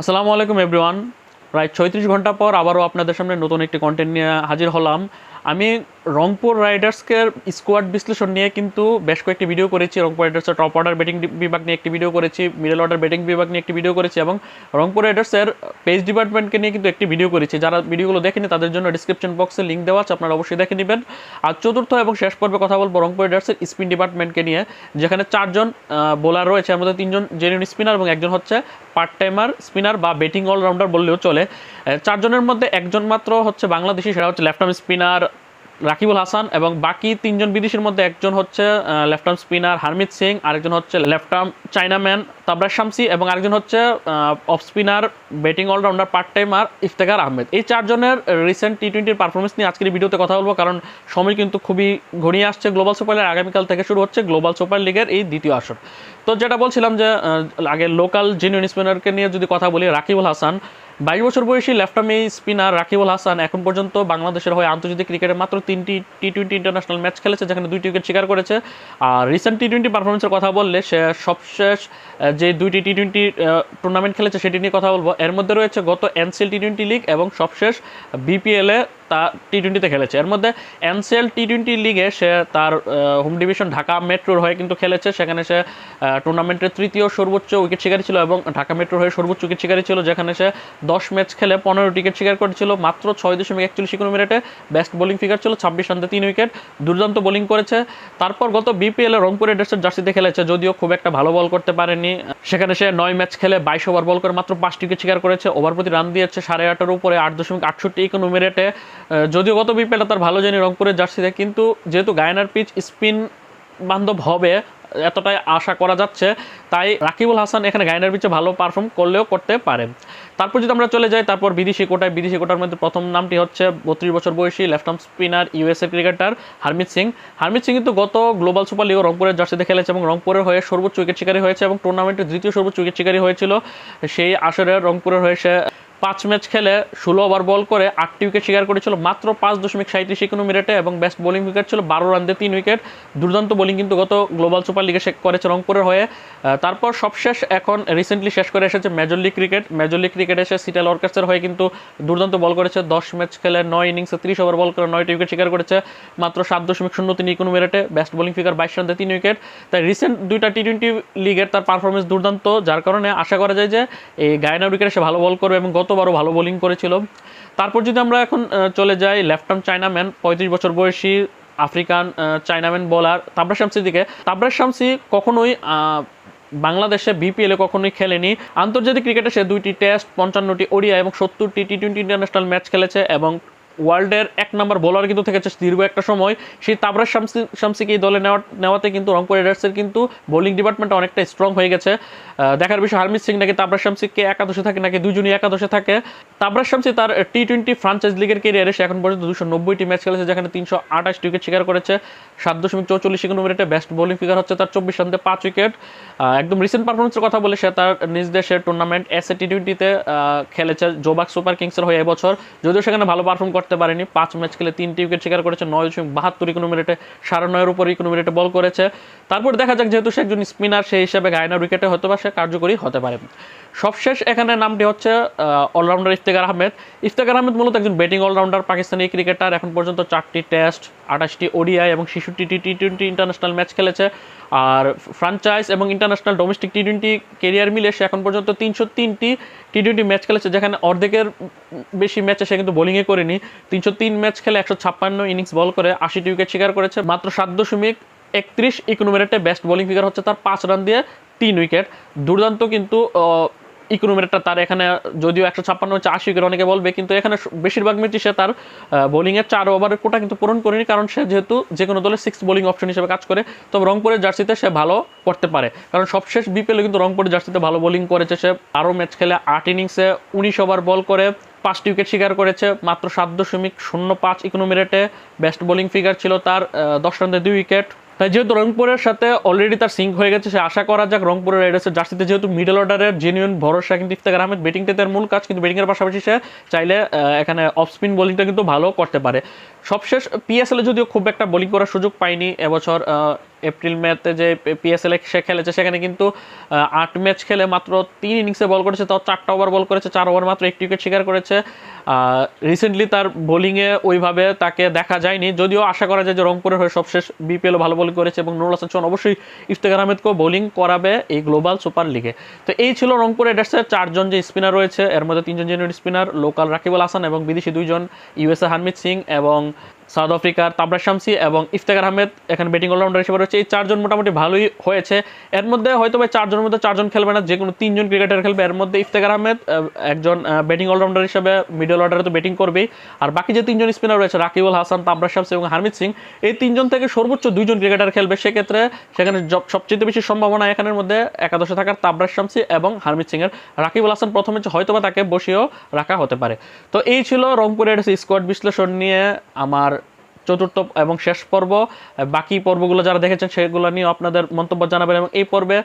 আসসালামু আলাইকুম এভরিওয়ান প্রায় ছয়ত্রিশ ঘণ্টা পর আবারও আপনাদের সামনে নতুন একটি কন্টেন্ট নিয়ে হাজির হলাম। আমি রংপুর রাইডার্সকে স্কোয়াড বিশ্লেষণ নিয়ে কিন্তু বেশ কয়েকটি ভিডিও করেছি। রংপুর রাইডার্সের টপ অর্ডার ব্যাটিং বিভাগ নিয়ে একটি ভিডিও করেছি মিডল অর্ডার ব্যাটিং বিভাগ নিয়ে একটি ভিডিও করেছি এবং রংপুর রাইডার্সের পেজ ডিপার্টমেন্টকে নিয়ে কিন্তু একটি ভিডিও করেছি। যারা ভিডিওগুলো দেখেনি তাদের জন্য ডিসক্রিপশন বক্সে লিঙ্ক দেওয়া আছে, আপনারা অবশ্যই দেখে নেবেন। আর চতুর্থ এবং শেষ পর্বে কথা বলব রংপুর রাইডার্সের স্পিন ডিপার্টমেন্টকে নিয়ে, যেখানে চারজন বোলার রয়েছে। এর মধ্যে তিনজন জেনুইন স্পিনার এবং একজন হচ্ছে পার্ট টাইমার স্পিনার বা ব্যাটিং অলরাউন্ডার বললেও চলে। চারজনের মধ্যে একজন মাত্র হচ্ছে বাংলাদেশি, সেটা হচ্ছে left arm spinner Rakibul Hasan এবং বাকি তিনজন বিদেশির মধ্যে একজন হচ্ছে left arm spinner Harmeet Singh, আরেকজন হচ্ছে লেফট আর্ম চাইনাম্যান তাবরাজ শামসি এবং আরেকজন হচ্ছে off spinner batting allrounder part time আর ইফতেখার আহমেদ। এই চারজনের রিসেন্ট টি টোয়েন্টির পারফরমেন্স নিয়ে আজকের ভিডিওতে কথা বলব, কারণ সময় কিন্তু খুবই ঘনিয়ে আসছে। গ্লোবাল সুপার লিগ আগামীকাল থেকে শুরু হচ্ছে গ্লোবাল সুপার লিগের এই দ্বিতীয় আসর। তো যেটা বলছিলাম যে আগে লোকাল জেনুইন স্পিনারকে নিয়ে যদি কথা বলি, রাকিবুল হাসান। বাইশ বছর বয়সী left arm spinner Rakibul Hasan এখন পর্যন্ত বাংলাদেশের হয়ে আন্তর্জাতিক ক্রিকেটে মাত্র তিনটি টি টোয়েন্টি ইন্টারন্যাশনাল ম্যাচ খেলেছে, যেখানে দুইটি উইকেট শিকার করেছে। আর রিসেন্ট টি টোয়েন্টি পারফরমেন্সের কথা বললে সে সবশেষ যে দুইটি টি টোয়েন্টি টুর্নামেন্ট খেলেছে সেটি নিয়ে কথা বলব। এর মধ্যে রয়েছে গত এনসিএল টি টোয়েন্টি লিগ এবং সবশেষ বিপিএলে তা টি টোয়েন্টিতে খেলেছে। এর মধ্যে এনসিএল টি টোয়েন্টি লিগে সে তার হোম ডিভিশন ঢাকা মেট্রোর হয়ে কিন্তু খেলেছে। সেখানে সে টুর্নামেন্টের তৃতীয় সর্বোচ্চ উইকেট শিকারী ছিল এবং ঢাকা মেট্রোর হয়ে সর্বোচ্চ উইকেট শিকারী ছিল, যেখানে সে দশ ম্যাচ খেলে পনেরো উইকেট শিকার করেছিল। মাত্র ছয় দশমিক একচল্লিশ ইকোনো মিনিটে বেস্ট বোলিং ফিগার ছিল, ছাব্বিশ রানতে তিন উইকেট দুর্দান্ত বোলিং করেছে। তারপর গত বিপিএল রংপুর রেডার্সের জার্সিতে খেলেছে, যদিও খুব একটা ভালো বল করতে পারেনি। সেখানে সে নয় ম্যাচ খেলে বাইশ ওভার বল করে মাত্র পাঁচটি উইকেট শিকার করেছে। ওভার প্রতি রান দিয়েছে সাড়ে আটের উপরে আট দশমিক আটষট্টি ইকোনো মিনিটে। যদিও গত বিপিএলটা তার ভালো জানি রংপুরের জার্সিতে, কিন্তু যেহেতু গায়নার পিচ স্পিন বান্ধব হবে, এতটাই আশা করা যাচ্ছে, তাই রাকিবুল হাসান এখানে গায়নার পিচে ভালো পারফর্ম করলেও করতে পারে। তারপর যদি আমরা চলে যাই, তারপর বিদেশি কোটায়, বিদেশি কোটার মধ্যে প্রথম নামটি হচ্ছে বত্রিশ বছর বয়সী left arm spinner USA cricketer Harmeet Singh. Harmeet Singh কিন্তু গত গ্লোবাল সুপার লিগ রংপুরের জার্সিতে খেলেছে এবং রংপুরের হয়ে সর্বোচ্চ উইকেট শিকারী হয়েছে এবং টুর্নামেন্টের দ্বিতীয় সর্বোচ্চ উইকেট শিকারী হয়েছিল। সেই আসরে রংপুরের হয়ে সে পাঁচ ম্যাচ খেলে ষোলো ওভার বল করে আটটি উইকেট শিকার করেছিল মাত্র পাঁচ দশমিক সাঁত্রিশ ইকোনো মিনিটে এবং বেস্ট বোলিং উইকেট ছিল বারো রান দিয়ে তিন উইকেট। দুর্দান্ত বোলিং কিন্তু গত গ্লোবাল সুপার লিগে করেছে রংপুরের হয়ে। তারপর সবশেষ এখন রিসেন্টলি শেষ করে এসেছে major league cricket major league cricket এসে সিটাল অর্কেস্টের হয়ে কিন্তু দুর্দান্ত বল করেছে। দশ ম্যাচ খেলে নয় ইনিংসে ত্রিশ ওভার বল করে নয়টি উইকেট শিকার করেছে। মাত্র সাত দশমিক শূন্য তিন ইকোনো মিনিটে বেস্ট বোলিং ফিগার বাইশ রান দিয়ে তিন উইকেট। তাই রিসেন্ট দুইটা টি টোয়েন্টি লিগের তার পারফরমেন্স দুর্দান্ত, যার কারণে আশা করা যায় যে এই গায়না উইকেটে সে ভালো বল করবে এবং গতবারও ভালো বোলিং করেছিল। তারপর যদি আমরা এখন চলে যাই লেফট আর্ম চাইনাম্যান পঁয়ত্রিশ বছর বয়সী আফ্রিকান চাইনাম্যান বোলার তাবরা শামসির দিকে। তাবরা শামসি কখনোই বাংলাদেশে বিপিএলে কখনোই খেলেনি। আন্তর্জাতিক ক্রিকেটে সে দুইটি টেস্ট পঞ্চান্নটি ওডিয়া এবং সত্তরটি টি টোয়েন্টি ইন্টারন্যাশনাল ম্যাচ খেলেছে এবং ওয়ার্ল্ডের এক নম্বর বোলার কিন্তু থেকেছে দীর্ঘ একটা সময়। সেই তাবরাজ শামসি, শামসিকে এই দলে নেওয়া, নেওয়াতে কিন্তু রংপুর রাইডার্সের কিন্তু বোলিং ডিপার্টমেন্টটা অনেকটা স্ট্রং হয়ে গেছে। দেখার বিষয় হারমিত সিং নাকি তাবরাজ শামসিকে একাদশে থাকে নাকি দুজনই একাদশে থাকে। তাবরাজ শামসি তার টি টোয়েন্টি ফ্রাঞ্চাইজ লিগের কেরিয়ারে সে এখন পর্যন্ত দুশো নব্বইটি ম্যাচ খেলেছে, যেখানে তিনশো আঠাশটি উইকেট শিকার করেছে। সাত দশমিক চৌচল্লিশ ইকোনো মিনিটে বেস্ট বোলিং ফিগার হচ্ছে তার চব্বিশ রানতে পাঁচ উইকেট একদম রিসেন্ট পারফরমেন্সের কথা বলে সে তার নিজ দেশের টুর্নামেন্ট এস এ টি টোয়েন্টিতে খেলেছে। জোবাক সুপার কিংসের হয়ে এবছর যদিও সেখানে ভালো পারফর্ম করতে পারেনি। পাঁচ ম্যাচ খেলে তিনটি উইকেট শিকার করেছে, নয় দশমিক বাহাত্তর ইকোনো মিনিটে সাড়ে নয়ের উপর ইকোনো মিনিটে বল করেছে। তারপর দেখা যাক, যেহেতু সে একজন স্পিনার, সেই হিসাবে গায়নার উইকেটে হয়তো বা সে কার্যকরী হতে পারে। সবশেষ এখানে নামটি হচ্ছে অলরাউন্ডার ইফতেখার আহমেদ। ইফতেখার আহমেদ মূলত একজন ব্যাটিং অলরাউন্ডার পাকিস্তানি ক্রিকেটার এখন পর্যন্ত চারটি টেস্ট আঠাশটি ওডিআই এবং শিশুটি টি টোয়েন্টি ইন্টারন্যাশনাল ম্যাচ খেলেছে। আর ফ্রাঞ্চাইজ এবং international domestic T twenty career মিলে সে এখন পর্যন্ত তিনশো তিনটি টি টোয়েন্টি ম্যাচ খেলেছে, যেখানে অর্ধেকের বেশি ম্যাচে সে কিন্তু বোলিংয়ে করেনি। তিনশো তিন ম্যাচ খেলে একশো ছাপ্পান্ন ইনিংস বল করে, আশিটি উইকেট শিকার করেছে। মাত্র সাত দশমিক একত্রিশ ইকোনো মিনিটে বেস্ট বোলিং ফিগার হচ্ছে তার পাঁচ রান দিয়ে তিন উইকেট দুর্দান্ত কিন্তু ইকোনমিটা তার এখানে, যদিও একশো ছাপ্পান্ন হচ্ছে আশি উইকেট অনেকে বলবে, কিন্তু এখানে বেশিরভাগ ম্যাচই সে তার বোলিংয়ের চার ওভারের কোটা কিন্তু পূরণ করেনি, কারণ সে যেহেতু যে কোনো দলের সিক্স বোলিং অপশন হিসেবে কাজ করে, তবে রংপুরের জার্সিতে সে ভালো করতে পারে। কারণ সবশেষ বিপিএলে কিন্তু রংপুরের জার্সিতে ভালো বোলিং করেছে সে, আরও ম্যাচ খেলে আট ইনিংসে উনিশ ওভার বল করে, পাঁচটি উইকেট শিকার করেছে, মাত্র সাত দশমিক শূন্য পাঁচ ইকোনমি রেটে বেস্ট বোলিং ফিগার ছিল তার দশ রানে দুই উইকেট তাই যেহেতু রংপুরের সাথে অলরেডি তার সিঙ্ক হয়ে গেছে, সে আশা করা যাক রংপুরের রাইডার্সের জার্সিতে যেহেতু মিডল অর্ডারের জেনুইন ভরসা, কিন্তু ইফতেখার আহমেদ ব্যাটিংটা তার মূল কাজ, কিন্তু ব্যাটিংয়ের পাশাপাশি সে চাইলে এখানে অফ স্পিন বোলিংটা কিন্তু ভালো করতে পারে। সবশেষ পিএসএল যদিও খুব একটা বোলিং করার সুযোগ পায়নি, এবছর এপ্রিল মেতে যে পিএসএল সে খেলেছে, সেখানে কিন্তু আট ম্যাচ খেলে মাত্র তিন ইনিংসে বল করেছে, তাও চারটা ওভার বল করেছে, চার ওভার মাত্র একটি উইকেট শিকার করেছে। রিসেন্টলি তার বোলিংয়ে ওইভাবে তাকে দেখা যায়নি। যদিও আশা করা যায় যে রংপুরের হয়ে সবশেষ বিপিএল ভালো বোলিং করেছে এবং নুরুল হাসান চৌহান অবশ্যই ইফতেখার আহমেদকেও বোলিং করাবে এই গ্লোবাল সুপার লিগে তো এই ছিল রংপুর রাইডার্সের চারজন যে স্পিনার রয়েছে, এর মধ্যে তিনজন genuine spinner local Rakibul Hasan এবং বিদেশি দুইজন ইউএসএ হানমিত সিং এবং সাউথ আফ্রিকার তাবরা শামসি এবং ইফতেখার আহমেদ এখানে ব্যাটিং অলরাউন্ডার হিসেবে রয়েছে। এই চারজন মোটামুটি ভালোই হয়েছে। এর মধ্যে হয়তো বা চারজনের মধ্যে চারজন খেলবে না যে কোনো তিনজন ক্রিকেটার খেলবে। এর মধ্যে ইফতেখার আহমেদ একজন ব্যাটিং অলরাউন্ডার হিসেবে মিডল অর্ডারে তো ব্যাটিং করবেই। আর বাকি যে তিনজন স্পিনার রয়েছে, রাকিবুল হাসান, তাবরা শামসি এবং হারমিত সিং, এই তিনজন থেকে সর্বোচ্চ দুইজন ক্রিকেটার খেলবে। সেক্ষেত্রে সেখানে সবচেয়ে বেশি সম্ভাবনা এখানের মধ্যে একাদশে থাকার তাবরা শামসি এবং হারমিত সিং এর। রাকিবুল হাসান প্রথমে হয়তো বা তাকে বসিয়েও রাখা হতে পারে। তো এই ছিল রংপুরের স্কোয়াড বিশ্লেষণ নিয়ে আমার চতুর্থ এবং শেষ পর্ব। বাকি পর্বগুলো যারা দেখেছেন, সেগুলো নিয়ে আপনাদের মন্তব্য জানাবেন এবং এই পর্বে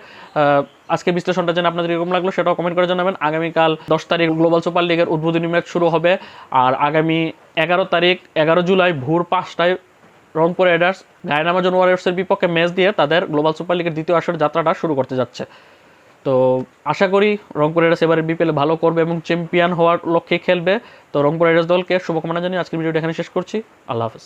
আজকে বিশ্লেষণটা যেন আপনাদের এরকম লাগল, সেটাও কমেন্ট করে জানাবেন। আগামীকাল দশ তারিখ গ্লোবাল সুপার লিগের উদ্বোধনী ম্যাচ শুরু হবে আর আগামী এগারো তারিখ, এগারো জুলাই ভোর পাঁচটায় রংপুর রাইডার্স গায়নামাজন ওয়ারিয়ার্সের বিপক্ষে ম্যাচ দিয়ে তাদের গ্লোবাল সুপার লিগের দ্বিতীয় আসরের যাত্রাটা শুরু করতে যাচ্ছে। তো আশা করি রংপুর রাইডার্স এবারে বিপিএল ভালো করবে এবং চ্যাম্পিয়ন হওয়ার লক্ষ্যে খেলবে। তো রংপুর রাইডার্স দলকে শুভকামনা জানিয়ে আজকের ভিডিওটা এখানে শেষ করছি। আল্লাহ হাফেজ।